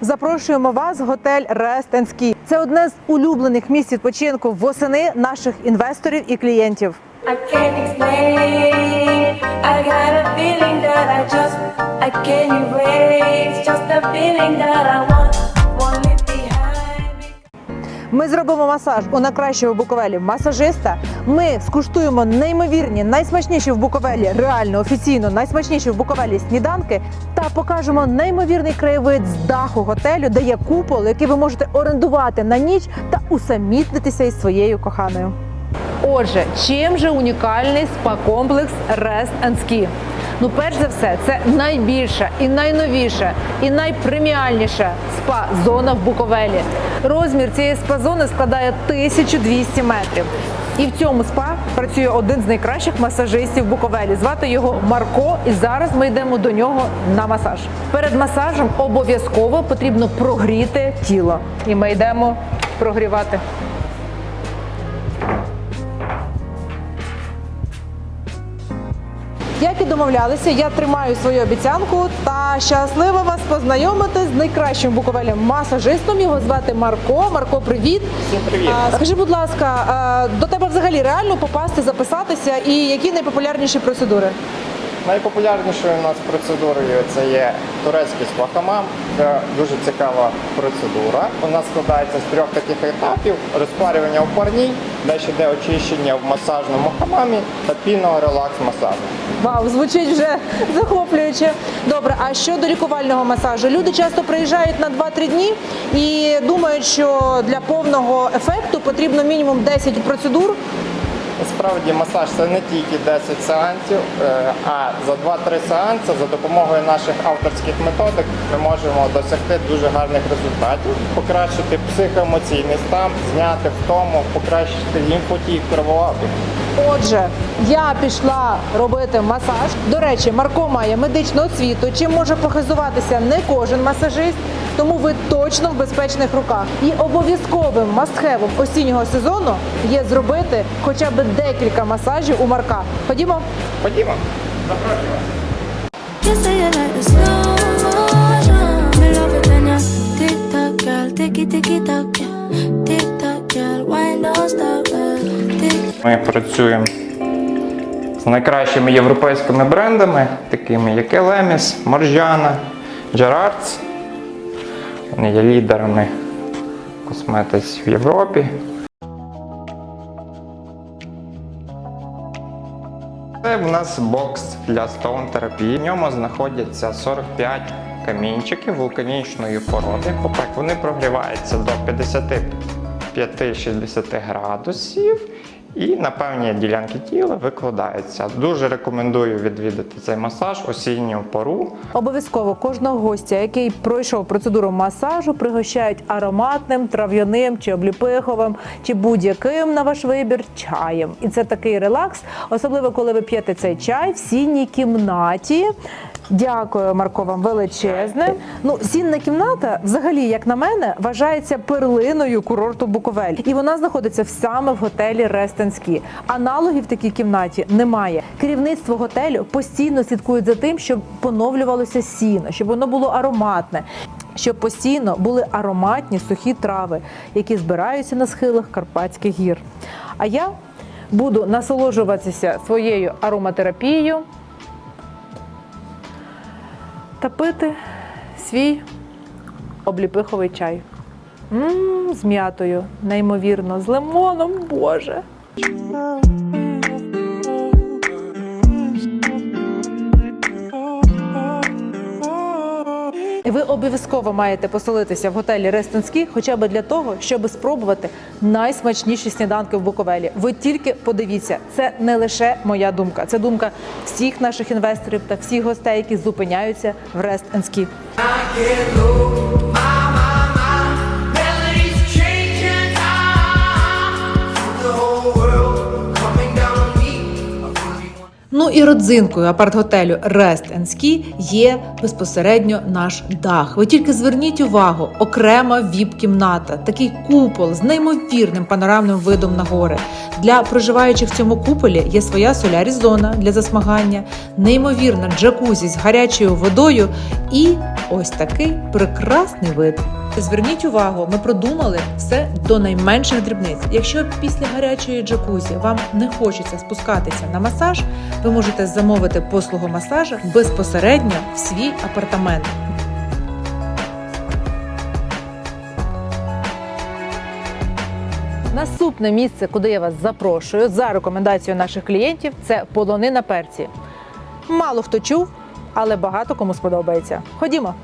запрошуємо вас в готель Рестенський. Це одне з улюблених місць відпочинку восени наших інвесторів і клієнтів. I can't explain. I got a feeling that I just I can't erase. Just a feeling that I want, Ми зробимо масаж у найкращого в Буковелі масажиста. Ми скуштуємо неймовірні, найсмачніші в Буковелі, реально офіційно найсмачніші в Буковелі сніданки та покажемо неймовірний краєвид з даху готелю, де є купол, який ви можете орендувати на ніч та усамітнитися із своєю коханою. Отже, чим же унікальний спа-комплекс Rest and Ski? Ну, перш за все, це найбільша і найновіша, і найпреміальніша спа-зона в Буковелі. Розмір цієї спа-зони складає 1200 метрів. І в цьому спа працює один з найкращих масажистів Буковелі. Звати його Марко. І зараз ми йдемо до нього на масаж. Перед масажем обов'язково потрібно прогріти тіло. І ми йдемо прогрівати. Як і домовлялися, я тримаю свою обіцянку та щаслива вас познайомити з найкращим буковелем масажистом. Його звати Марко. Марко, привіт. Всім привіт. А, скажи, будь ласка, а, до тебе взагалі реально попасти, записатися і які найпопулярніші процедури? Найпопулярнішою у нас процедурою це є турецький спахамам. Це дуже цікава процедура. Вона складається з трьох таких етапів: розпарювання у парній, далі йде очищення в масажному хамамі та пінного релакс-масажу. Вау, звучить вже захоплююче. Добре, а щодо лікувального масажу, люди часто приїжджають на 2-3 дні і думають, що для повного ефекту потрібно мінімум 10 процедур. Насправді масаж це не тільки 10 сеансів, е, а за 2-3 сеанси за допомогою наших авторських методик ми можемо досягти дуже гарних результатів, покращити психоемоційний стан, зняти втому, покращити лімфотік, кровообіг. Отже, я пішла робити масаж. До речі, Марко має медичну освіту, чим може похизуватися не кожен масажист, тому ви точно в безпечних руках. І обов'язковим мастхевом осіннього сезону є зробити хоча б декілька масажів у Марка. Ходімо. Ходімо, запрошуємо. You Ми працюємо з найкращими європейськими брендами, такими як Elemis, Margiana, Gerards. Вони є лідерами косметиць в Європі. Це в нас бокс для стоун терапії. В ньому знаходяться 45 камінчиків вулканічної породи. Вони прогріваються до 55-60 градусів і на певні ділянки тіла викладаються. Дуже рекомендую відвідати цей масаж осінню пору. Обов'язково кожного гостя, який пройшов процедуру масажу, пригощають ароматним, трав'яним чи обліпиховим, чи будь-яким на ваш вибір чаєм. І це такий релакс, особливо коли ви п'єте цей чай в сінній кімнаті. Дякую, Марко, вам величезне. Ну, сінна кімната, взагалі, як на мене, вважається перлиною курорту Буковель, і вона знаходиться саме в готелі Рестенські. Аналогів в такій кімнаті немає. Керівництво готелю постійно слідкує за тим, щоб поновлювалося сіно, щоб воно було ароматне. Щоб постійно були ароматні сухі трави, які збираються на схилах Карпатських гір. А я буду насолоджуватися своєю ароматерапією та пити свій обліпиховий чай. Мм, з м'ятою, неймовірно, з лимоном, Боже. Ви обов'язково маєте поселитися в готелі Рестинський, хоча б для того, щоб спробувати найсмачніші сніданки в Буковелі. Ви тільки подивіться, це не лише моя думка, це думка всіх наших інвесторів та всіх гостей, які зупиняються в Рестонській. Ну і родзинкою апарт-готелю Rest Ski є безпосередньо наш дах. Ви тільки зверніть увагу, окрема віп-кімната, такий купол з неймовірним панорамним видом на гори. Для проживаючих в цьому куполі є своя солярі-зона для засмагання, неймовірна джакузі з гарячою водою і ось такий прекрасний вид. Зверніть увагу, ми продумали все до найменших дрібниць. Якщо після гарячої джакузі вам не хочеться спускатися на масаж, ви можете замовити послугу масажу безпосередньо в свій апартамент. Наступне місце, куди я вас запрошую за рекомендацією наших клієнтів, це полони на перці. Мало хто чув, але багато кому сподобається. Ходімо.